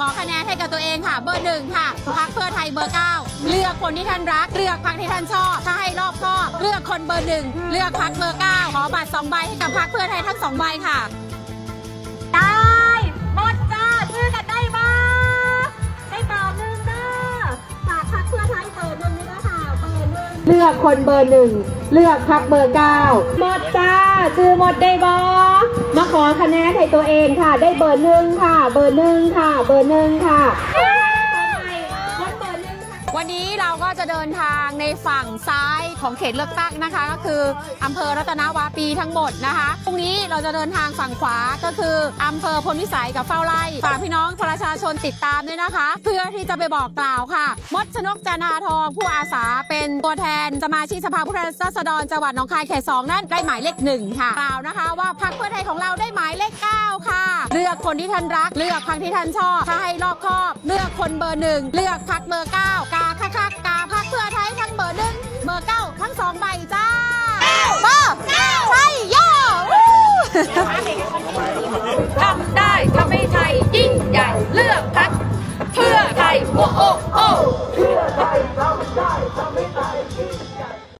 ขอคะแนนให้กับตัวเองค่ะ เบอร์หนึ่งค่ะพักเพื่อไทยเบอร์เก้าเลือกคนที่ท่านรัก เลือกพักที่ท่านชอบ ถ้าให้รอบคอบเลือกคนเบอร์หนึ่งเลือกพักเบอร์เก้าขอบัตรสองใบให้กับพักเพื่อไทยทั้งสองใบค่ะได้หมดจ้าชื่อกันได้บ้าได้เบอร์หนึ่งเด้อฝากพักเพื่อไทยเบอร์หนึ่งด้วยนะคะเบอร์หนึ่งเลือกคนเบอร์หนึ่งเลือกพักเบอร์เก้าหมดจ้าซื้อหมดได้บอ มาขอคะแนนให้ตัวเองค่ะ ได้เบอร์หนึ่งค่ะ เบอร์หนึ่งค่ะ เบอร์หนึ่งค่ะ วันนี้เราก็จะเดินทางในฝั่งซ้ายของเขตเลือกตั้งนะคะ ก็คืออำเภอรัตนวาปีทั้งหมดนะคะพรุ่งนี้เราจะเดินทางฝั่งขวาก็คืออำเภอพลวิสัยกับเฝ้าไร่ฝากพี่น้องประชาชนติดตามด้วยนะคะ เพื่อที่จะไปบอกกล่าวค่ะ มดชนกจันทาทองผู้อาสาเป็นตัวแทนสมาชิกสภาผู้แทนราษฎรจังหวัดหนองคายเขตสองนั้นได้หมายเลขหนึ่งค่ะกล่าวนะคะ ว่าพรรคเพื่อไทยของเราได้หมายเลขเก้าค่ะ เลือกคนที่ท่านรัก เลือกพรรคที่ท่านชอบถ้าให้รอบคอบ เลือกคนเบอร์หนึ่งเลือกพรรคเบอร์เก้ากา ค่ะกาพักเพื่อไทยทั้งเบอร์หนึ่งเบอร์เก้าทั้งสองใบจ้าเบอร์เก้าใช่ย่อทำได้ทำให้ไทยยิ่งใหญ่เลือกพักเพื่อไทยโอ้โอ้โอ้เพื่อไทยทำได้ทำให้ไทย